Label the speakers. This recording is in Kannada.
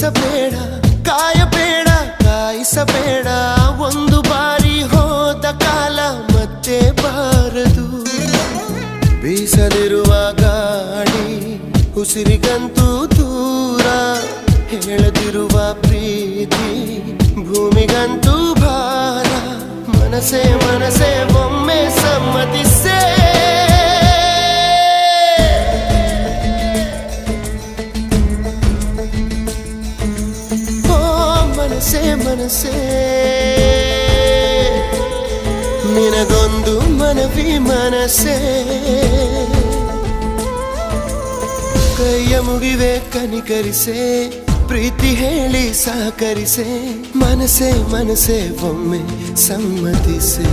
Speaker 1: ಬಯಸಬೇಡ ಕಾಯಬೇಡ, ಕಾಯಿಸಬೇಡ. ಒಂದು ಬಾರಿ ಹೋದ ಕಾಲ ಮತ್ತೆ ಬಾರದು. ಬೀಸದಿರುವ ಗಾಳಿ ಉಸಿರಿಗಂತೂ ದೂರ. ಹೇಳದಿರುವ ಪ್ರೀತಿ ಭೂಮಿಗಂತೂ ಭಾರ. ಮನಸೇ ಮನಸೇ ಒಮ್ಮೆ ಸಮ್ಮತಿಸೇ ಮನಸೇ ಮನಸ್ಸೇ. ನಿನಗೊಂದು ಮನವಿ ಮನಸ್ಸೇ. ಕೈಯ ಮುಗಿವೆ ಕನಿಕರಿಸೆ, ಪ್ರೀತಿ ಹೇಳಿ ಸಹಕರಿಸೆ ಮನಸೇ ಮನಸೇ ಒಮ್ಮೆ ಸಮ್ಮತಿಸೆ.